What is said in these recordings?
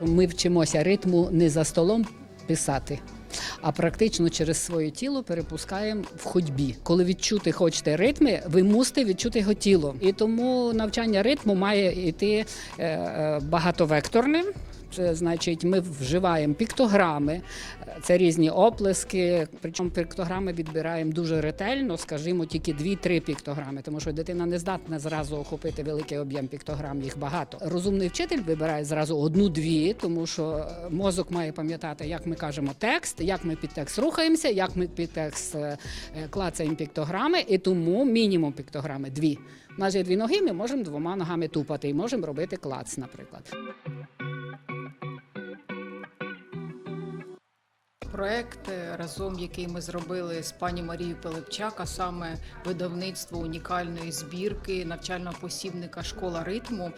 Ми вчимося ритму не за столом писати. А практично через своє тіло перепускаємо в ходьбі. Коли відчути хочете ритми, ви мусите відчути його тіло. І тому навчання ритму має йти е, е, багатовекторним. Це значить, ми вживаємо піктограми, це різні оплески. Причому піктограми відбираємо дуже ретельно, скажімо, тільки 2-3 піктограми, тому що дитина не здатна зразу охопити великий об'єм піктограм, їх багато. Розумний вчитель вибирає зразу одну-дві, тому що е, мозок має пам'ятати, як ми кажемо текст, як ми під текст рухаємося, як ми під текст е, е, клацаємо піктограми, і тому мінімум піктограми дві. У нас є дві ноги, ми можемо двома ногами тупати і можемо робити клац, наприклад. Проект е, разом, який ми зробили з пані Марією Пилипчак, а саме видавництво унікальної збірки навчального посібника Школа ритму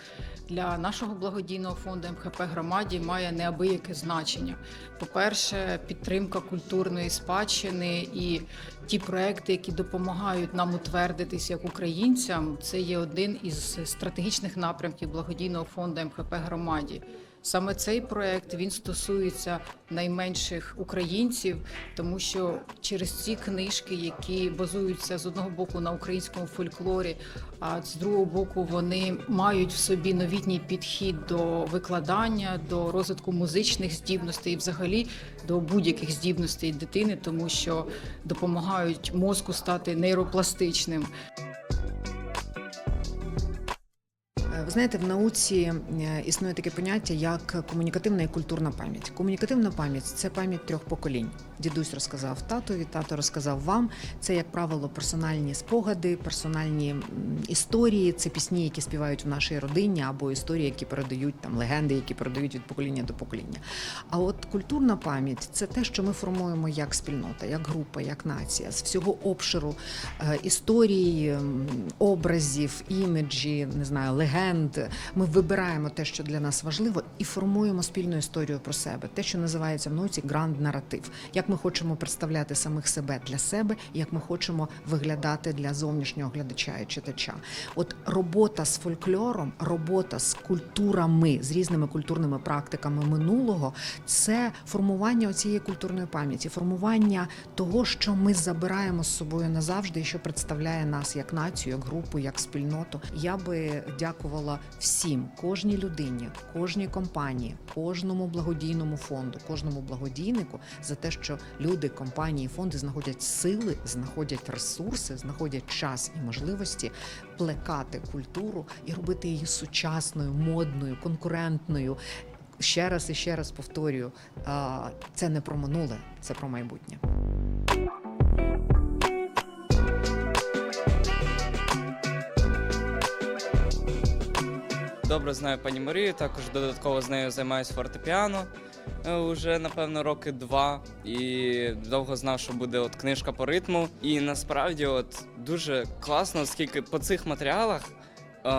для нашого благодійного фонду МХП громаді має неабияке значення. По-перше, підтримка культурної спадщини і ті проекти, які допомагають нам утвердитися як українцям, це є один із стратегічних напрямків благодійного фонду МХП громаді. Саме цей проект він стосується найменших українців, тому що через ці книжки, які базуються з одного боку на українському фольклорі, а з другого боку вони мають в собі новітній підхід до викладання, до розвитку музичних здібностей, і взагалі до будь-яких здібностей дитини, тому що допомагають мозку стати нейропластичним. Ви знаєте, в науці е, існує таке поняття як комунікативна і культурна пам'ять. Комунікативна пам'ять це пам'ять трьох поколінь. Дідусь розказав татові, тато розказав вам. Це, як правило, персональні спогади, персональні історії. Це пісні, які співають в нашій родині, або історії, які передають там легенди, які передають від покоління до покоління. А от культурна пам'ять це те, що ми формуємо як спільнота, як група, як нація з всього обширу е, історій, м, образів, іміджі, не знаю, легенд. Ми вибираємо те, що для нас важливо, і формуємо спільну історію про себе. Те, що називається в науці гранд наратив. Як ми хочемо представляти самих себе для себе, як ми хочемо виглядати для зовнішнього глядача і читача. От робота з фольклором, робота з культурами, з різними культурними практиками минулого, це формування цієї культурної пам'яті, формування того, що ми забираємо з собою назавжди, і що представляє нас як націю, як групу, як спільноту. Я би дякувала всім, кожній людині, кожній компанії, кожному благодійному фонду, кожному благодійнику за те, що люди, компанії, фонди знаходять сили, знаходять ресурси, знаходять час і можливості плекати культуру і робити її сучасною, модною, конкурентною. Ще раз і ще раз повторюю, це не про минуле, це про майбутнє. Добре знаю пані Марію, також додатково з нею займаюся фортепіано е, уже напевно роки два. І довго знав, що буде от книжка по ритму. І насправді, от дуже класно, оскільки по цих матеріалах е,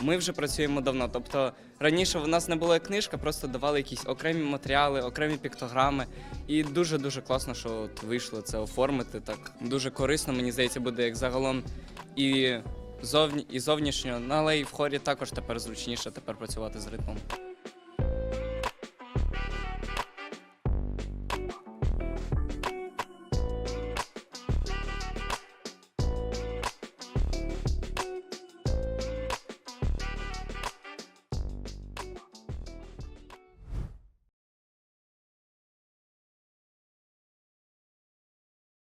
ми вже працюємо давно. Тобто раніше в нас не була книжка, просто давали якісь окремі матеріали, окремі піктограми. І дуже дуже класно, що от вийшло це оформити. Так дуже корисно, мені здається, буде як загалом і зовні і зовнішньо, Ну, але і в хорі також тепер зручніше тепер працювати з ритмом.